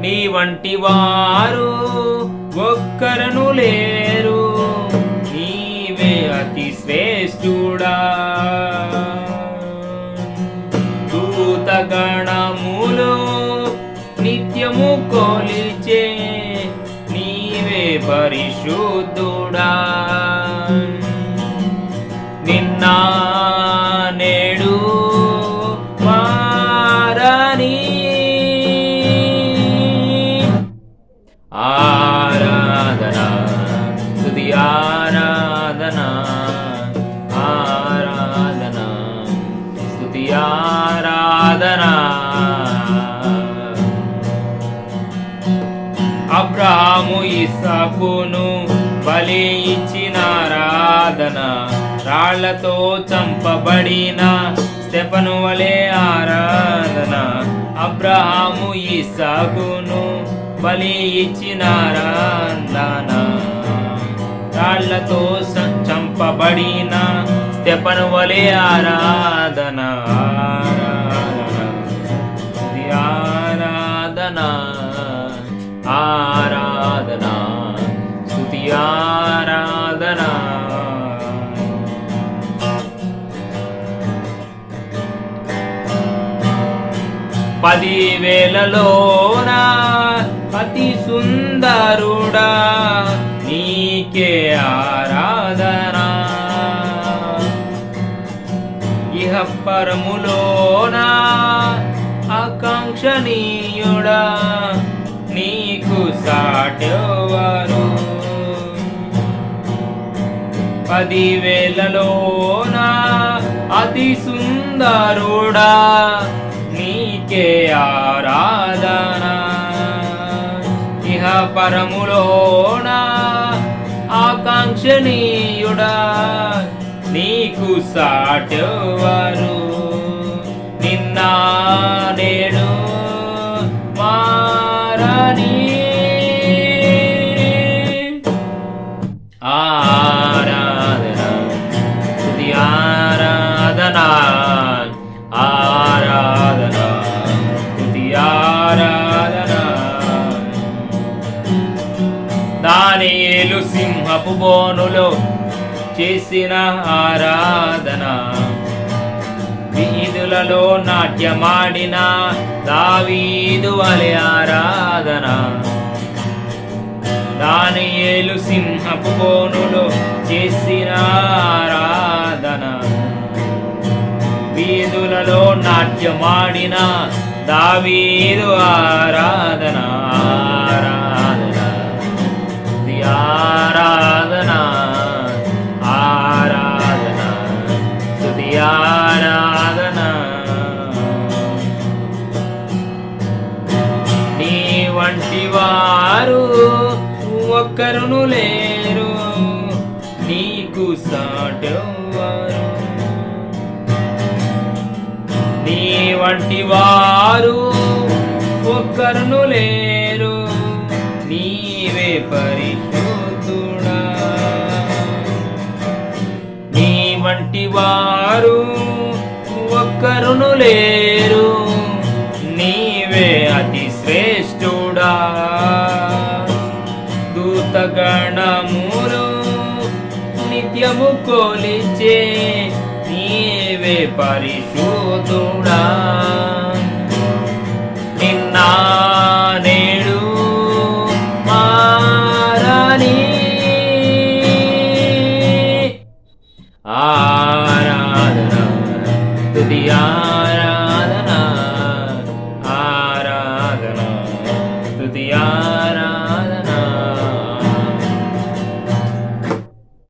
నీ వంటి వారు ఒక్కరను లేరు. నీవే అతి శ్రేష్ఠుడా. దూతగణములు నిత్యము కొలిచే నీవే పరిశుద్ధుడా. ఆరాధనా. అబ్రహాము ఇసాకును బలి ఇచ్చిన ఆరాధన. రాళ్ళతో చంపబడిన స్టెపను వలె ఆరాధన. అబ్రహాము ఇసాకును బలి ఇచ్చిన ఆరాధన. రాళ్ళతో చంపబడిన స్టెపను వలి ఆరాధన ఆరాధన ఇది ఆరాధన ఆరాధన స్తుతి ఆరాధన. పదివేలలోన అతి సుందరుడా నీకే ఆరాధన. పరములోనా? ఆకాంక్షణీయుడా నీకు సాటెవరు పదివేలలోన? అతి సుందరుడా నీకే ఆరాధన. ఇహ పరములోన? ఆకాంక్షణీయుడా నీకు సాటెవరు నిన్న నేడు మారని ఆరాధన స్తుతి ఆరాధన ఆరాధన స్తుతి ఆరాధన. దానియేలు సింహపు బోనులో చేసిన ఆరాధన. వీధులలో నాట్యమాడిన దావీదు వలె ఆరాధన. దానియేలు సింహపు బోనులో చేసిన ఆరాధన. వీధులలో నాట్యమాడిన దావీదు ఆరాధన. వంటి వారు ఒక్కరును లేరు. నీకు సాటవారు నీ వంటి వారు ఒక్కరును లేరు. నీవే పరిశుద్ధుడా. నీ వంటి వారు ఒక్కరును లేరు. దూతగణములు నిత్యము కొలిచే నీవే పరిశుద్ధుడా.